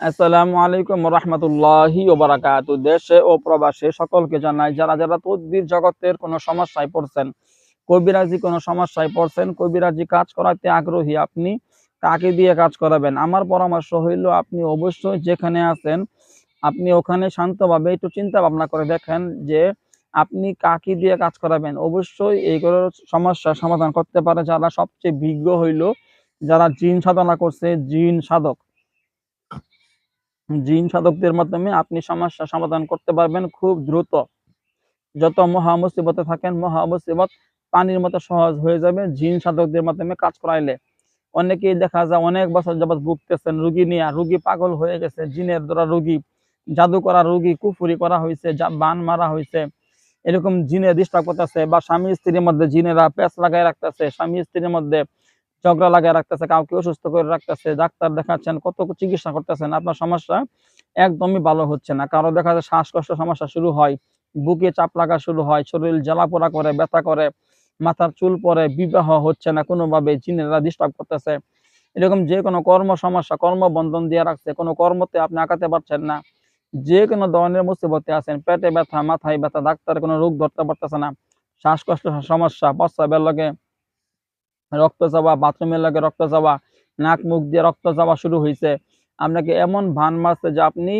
আসসালামু আলাইকুম রহমতুল্লাহি ওবারাকাতু দেশে ও প্রবাসে সকলকে জানাই, যারা যারা তদ্বির জগতের কোনো সমস্যায় পড়ছেন, কবিরাজি কোনো সমস্যায় পড়ছেন, কবিরাজি কাজ করাতে আগ্রহী, আপনি কাকে দিয়ে কাজ করাবেন? আমার পরামর্শ হইল, আপনি অবশ্যই যেখানে আছেন, আপনি ওখানে শান্তভাবে একটু চিন্তা ভাবনা করে দেখেন যে আপনি কাকে দিয়ে কাজ করাবেন। অবশ্যই এইগুলোর সমস্যার সমাধান করতে পারে যারা সবচেয়ে বিজ্ঞ হইল, যারা জিন সাধনা করছে, জিন সাধক। জিন সাধকদের মাধ্যমে আপনি সমস্যা সমাধান করতে পারবেন খুব দ্রুত। যত মহা মুসিবতে থাকেন, মহা মুসিবত পানির মতো সহজ হয়ে যাবে জিন সাধকদের মাধ্যমে কাজ করাইলে। অনেকেই দেখা যায় অনেক বছর যাবত ভুগতেছেন, রুগী নিয়ে। রুগী পাগল হয়ে গেছে, জিনের দ্বারা রুগী জাদু করা রুগী, কুফুরি করা হয়েছে বান মারা হয়েছে। এরকম জিনে ডিস্টার্ব করতেছে বা স্বামী স্ত্রীর মধ্যে জিনেরা পেঁচ লাগাই রাখতেছে, স্বামী স্ত্রীর মধ্যে ঝগড়া লাগায় রাখতেছে, কাউকে অসুস্থ করে রাখতেছে, ডাক্তার দেখাচ্ছেন, কত চিকিৎসা করতেছেন, আপনার সমস্যা একদমই ভালো হচ্ছে না। কারও দেখা যায় শ্বাসকষ্ট সমস্যা শুরু হয়, বুকে চাপ লাগা শুরু হয়, শরীর জ্বালা পোড়া করে, ব্যথা করে, মাথার চুল পরে বিবাহ হচ্ছে না কোনোভাবে, জিনেরা ডিস্টার্ব করতেছে। এরকম যে কোনো কর্ম সমস্যা, কর্মবন্ধন দিয়ে রাখছে, কোনো কর্মতে আপনি আঁকাতে পারছেন না। যে কোনো ধরনের মুসিবতে আছেন, পেটে ব্যথা, মাথায় ব্যথা, ডাক্তার কোনো রোগ ধরতে পারতেছে না। শ্বাসকষ্ট সমস্যা প্রস্রাবের লগে রক্ত যাওয়া বাথরুমের লাগে রক্ত যাওয়া নাক মুখ দিয়ে রক্ত যাওয়া শুরু হয়েছে আপনাকে এমন ভান মারছে যে আপনি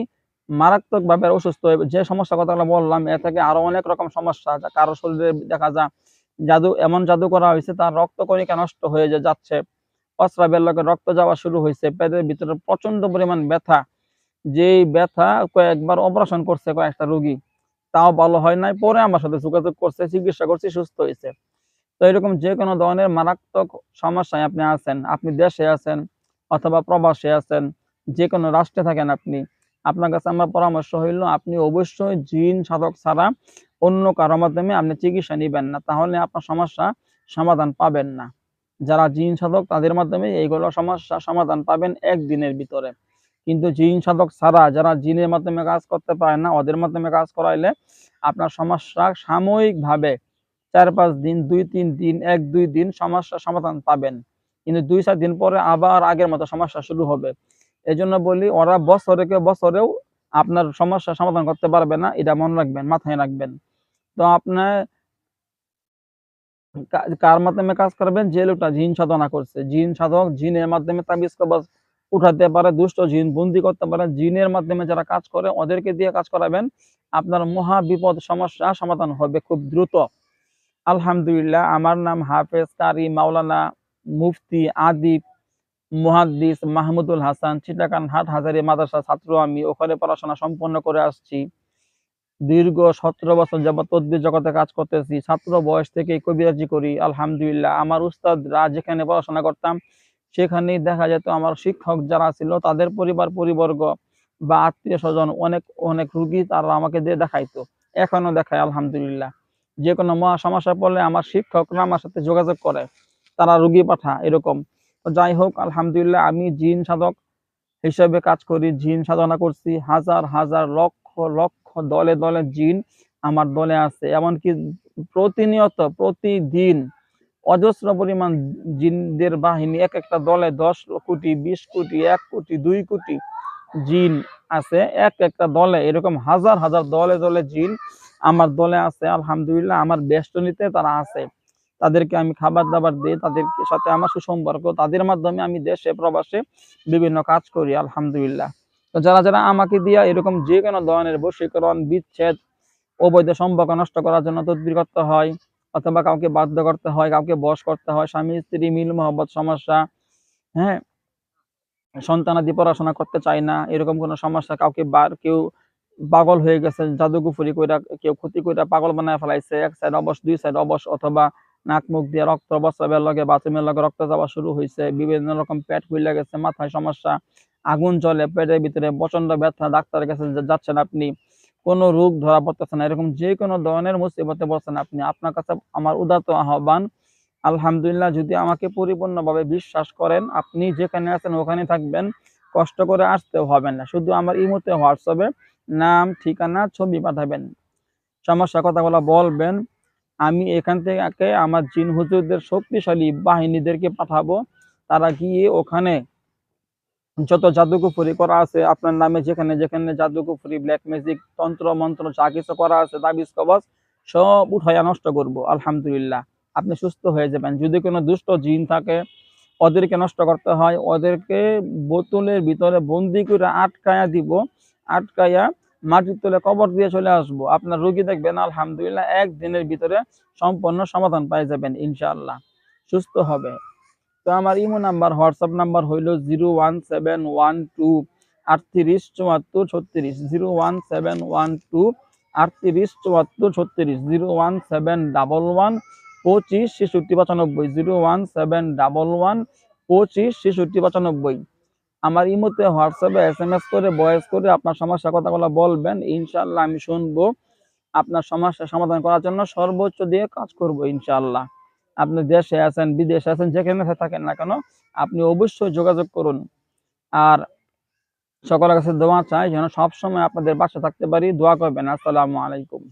মারাত্মক ভাবে অসুস্থ হয়ে যে সমস্যা কথাগুলো বললাম, এ থেকে আরও অনেক রকম সমস্যা কারও শরীরে দেখা যায় জাদু, এমন জাদু করা হয়েছে, তার রক্ত কণিকা নষ্ট হয়ে যাচ্ছে। প্রস্রাবের লগে রক্ত যাওয়া শুরু হয়েছে। পেটের ভিতরে প্রচণ্ড পরিমাণ ব্যথা। যেই ব্যথা কয়েকবার অপারেশন করছে কয়েকটা রুগী, তাও ভালো হয় নাই। পরে আমার সাথে যোগাযোগ করছে, চিকিৎসা করছে, সুস্থ হয়েছে। তো এরকম যে কোনো ধরনের মারাত্মক সমস্যায় আপনি আছেন, আপনি দেশে আছেন অথবা প্রবাসে আছেন যে কোনো রাষ্ট্রে থাকেন আপনি, আপনার কাছে আমার পরামর্শ হইল আপনি অবশ্যই জিন সাধক ছাড়া অন্য কারও মাধ্যমে আপনি চিকিৎসা নিবেন না, তাহলে আপনার সমস্যা সমাধান পাবেন না। যারা জিন সাধক তাদের মাধ্যমে এইগুলো সমস্যা সমাধান পাবেন একদিনের ভিতরে। কিন্তু জিন সাধক ছাড়া যারা জিনের মাধ্যমে কাজ করতে পারে না, ওদের মাধ্যমে কাজ করাইলে আপনার সমস্যা সাময়িকভাবে চার পাঁচ দিন দুই তিন দিন এক দুই দিন সমস্যা সমাধান পাবেন। কিন্তু দুই চার দিন পরে আবার আগের মতো সমস্যা শুরু হবে। এই জন্য বলি, ওরা বছরে কেউ বছরেও আপনার সমস্যা সমাধান করতে পারবে না। এটা মনে রাখবেন, মাথায় রাখবেন। তো আপনার কার মাধ্যমে কাজ করবেন? যে লোকটা জিন সাধনা করছে। জিন সাধক জিনের মাধ্যমে তাবিজ কবজ উঠাতে পারে, দুষ্ট জিন বন্দি করতে পারে। জিনের মাধ্যমে যারা কাজ করে, ওদেরকে দিয়ে কাজ করাবেন। আপনার মহা বিপদ সমস্যা সমাধান হবে খুব দ্রুত। আলহামদুলিল্লাহ, আমার নাম হাফেজ কারি মাওলানা মুফতি আদিব মুহাদ্দিস মাহমুদুল হাসান চিটাকান হাট হাজারি মাদ্রাসা ছাত্র। আমি ওখানে পড়াশোনা সম্পন্ন করে আসছি। দীর্ঘ সতেরো বছর যাবত তদ্বির জগতে কাজ করতেছি। ছাত্র বয়স থেকে কবিরাজি করি, আলহামদুলিল্লাহ। আমার উস্তাদরা যেখানে পড়াশোনা করতাম, সেখানেই দেখা যেত আমার শিক্ষক যারা ছিল, তাদের পরিবার, পরিবর্গ বা আত্মীয় স্বজন অনেক অনেক রুগী তারা আমাকে দিয়ে দেখাইতো। এখনও দেখায়, আলহামদুলিল্লাহ। যে কোনো মহা সমস্যা পড়লে আমার শিক্ষকরা আমার সাথে যোগাযোগ করে, তারা রুগী পাঠা এরকম। যাই হোক, আলহামদুলিল্লাহ আমি জিন সাধক হিসেবে কাজ করি, জিন সাধনা করছি। হাজার হাজার লক্ষ লক্ষ দলে দলে জিন আমার দলে আছে। এমনকি প্রতিনিয়ত, প্রতিদিন অজস্র পরিমাণ জিনদের বাহিনী, এক একটা দলে দশ কোটি, বিশ কোটি, এক কোটি, দুই কোটি জিন আছে। এক একটা দলে, এরকম হাজার হাজার দলে দলে জিন আমার দলে আছে, আলহামদুলিল্লাহ, আমার বেষ্টনীতে তারা আছে। তাদেরকে আমি খাবার দাবার দিই তাদের সাথে আমার সুসম্পর্ক, তাদের মাধ্যমে আমি দেশে, প্রবাসে বিভিন্ন কাজ করি, আলহামদুলিল্লাহ। তো যারা যারা আমাকে দিয়া এরকম যে কোনো ধরনের বশীকরণ, বিচ্ছেদ, অবৈধ সম্পর্ক নষ্ট করার জন্য তদবির করতে হয়, অথবা কাউকে বাধ্য করতে হয়, কাউকে বস করতে হয়, স্বামী, স্ত্রী, মিল, মোহব্বত, সমস্যা হ্যাঁ সন্তানাদি পড়াশোনা করতে চায় না, এরকম কোনো সমস্যা কাউকে বার, কেউ পাগল হয়ে গেছে, জাদুগুফুরি কইরা কেউ ক্ষতি কইরা পাগল বানায় ফেলাইছে। এক সাইড অবশ, দুই সাইড অবশ অথবা নাক মুখ দিয়ে রক্ত বস্ত্রের লগে বাথরুমের লগে রক্ত যাওয়া শুরু হয়েছে বিভিন্ন রকম পেট ফুলে গেছে, মাথায় সমস্যা, আগুন চলে পেটের ভিতরে প্রচণ্ড ব্যথা ডাক্তারের কাছে যাচ্ছেন আপনি, কোনো রোগ ধরা পড়তেছে না। এরকম যে কোনো ধরনের মুসিবতে পড়ছেন আপনি। আপনার কাছে আমার উদাত আহ্বান, আলহামদুলিল্লাহ, যদি আমাকে পরিপূর্ণভাবে বিশ্বাস করেন, আপনি যেখানে আছেন ওখানে থাকবেন। কষ্ট করে আসতে হবে না। শুধু আমার ইমোতে হোয়াটসঅ্যাপে নাম, ঠিকানা, ছবি পাঠাবেন। সমস্যা কথাগুলো বলবেন। আমি এখান থেকে আমার জিন হুজুরদের শক্তিশালী বাহিনীদেরকে পাঠাবো। তারা গিয়ে ওখানে যত জাদুকুফুরি করা আছে, আপনার নামে যেখানে যেখানে জাদুকুফুরি ব্ল্যাক ম্যাজিক তন্ত্র, মন্ত্র যা কিছু করা আছে, তাবিজ, কবজ, সব উঠাইয়া নষ্ট করব। আলহামদুলিল্লাহ। আপনি সুস্থ হয়ে যাবেন। যদি কোনো দুষ্ট জিন থাকে ওদেরকে নষ্ট করতে হয়, ওদেরকে বোতলের ভিতরে বন্দি করে আটকায়া দিব, আটকায়া মাটির তলে কবর দিয়ে চলে আসব। আপনার রোগী দেখবেন, আলহামদুলিল্লাহ, একদিনের ভিতরে সম্পূর্ণ সমাধান পাই যাবেন, ইনশাআল্লাহ। সুস্থ হবে। তো আমার ইমো নাম্বার, হোয়াটসঅ্যাপ নাম্বার হইল zero one seven one two আটত্রিশ চুয়াত্তর ছত্রিশ। Zero one seven one two আটত্রিশ চুয়াত্তর ছত্রিশ। Zero one seven double one পঁচিশ, ছেষট্টি, পঁচানব্বই, zero one, seven, double one, পঁচিশ, ছেষট্টি, পঁচানব্বই। আমার ইমোতে হোয়াটসঅ্যাপে এস এম এস করে, ভয়েস করে আপনার সমস্যার কথাগুলো বলবেন ইনশাল্লাহ আমি শুনব। আপনার সমস্যা সমাধান করার জন্য সর্বোচ্চ দিয়ে কাজ করব ইনশাল্লাহ আপনি দেশে আছেন, বিদেশে আছেন, যেখানে থাকেন না কেন, আপনি অবশ্যই যোগাযোগ করুন। আর সকলের কাছে দোয়া চাই যেন সবসময় আপনাদের পাশে থাকতে পারি। দোয়া করবেন। আসসালামু আলাইকুম।